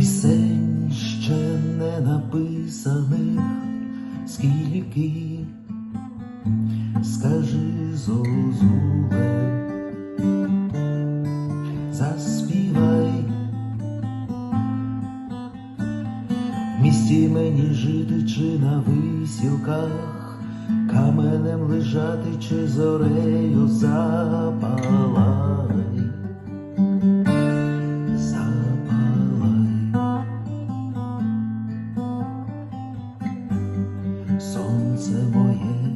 пісень ще не написаних, скільки, скажи зозуле, заспівай, в місті мені жити чи на висілках, каменем лежати, чи зорею запал. Сонце моє, поглянь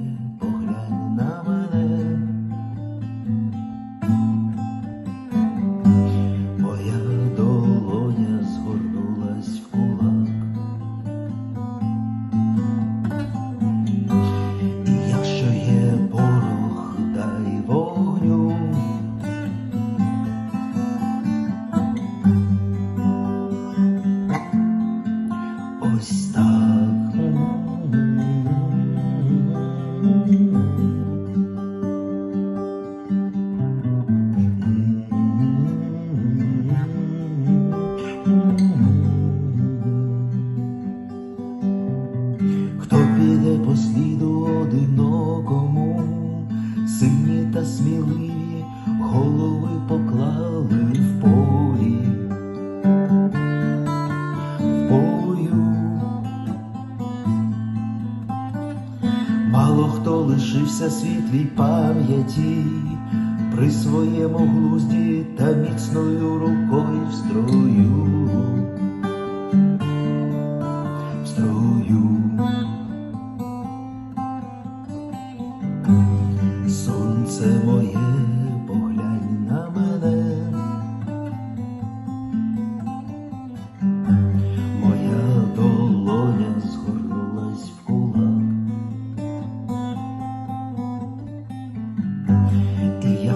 голови поклали в полі, в бою. Мало хто лишився світлій пам'яті при своєму глузді та міцною рукою в строю. В строю. Сонце моє,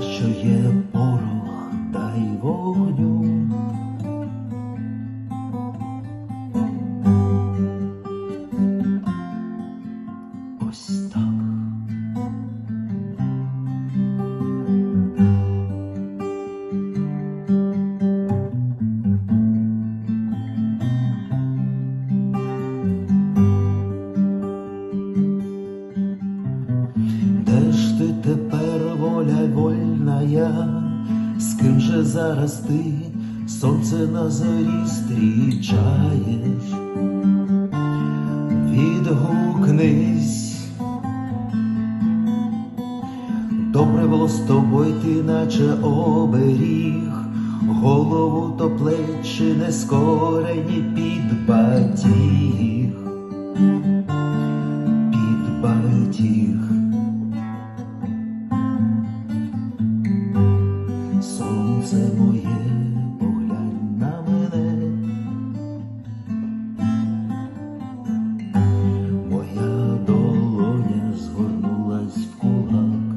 Якщо є порох, дай вогню. Же зараз ти сонце на зорі зустрічаєш? Відгукнись, добре було з тобою ти, наче оберіг, голову то плечі нескорені під батіг, Сонце моє, поглянь на мене. Моя долоня згорнулась в кулак.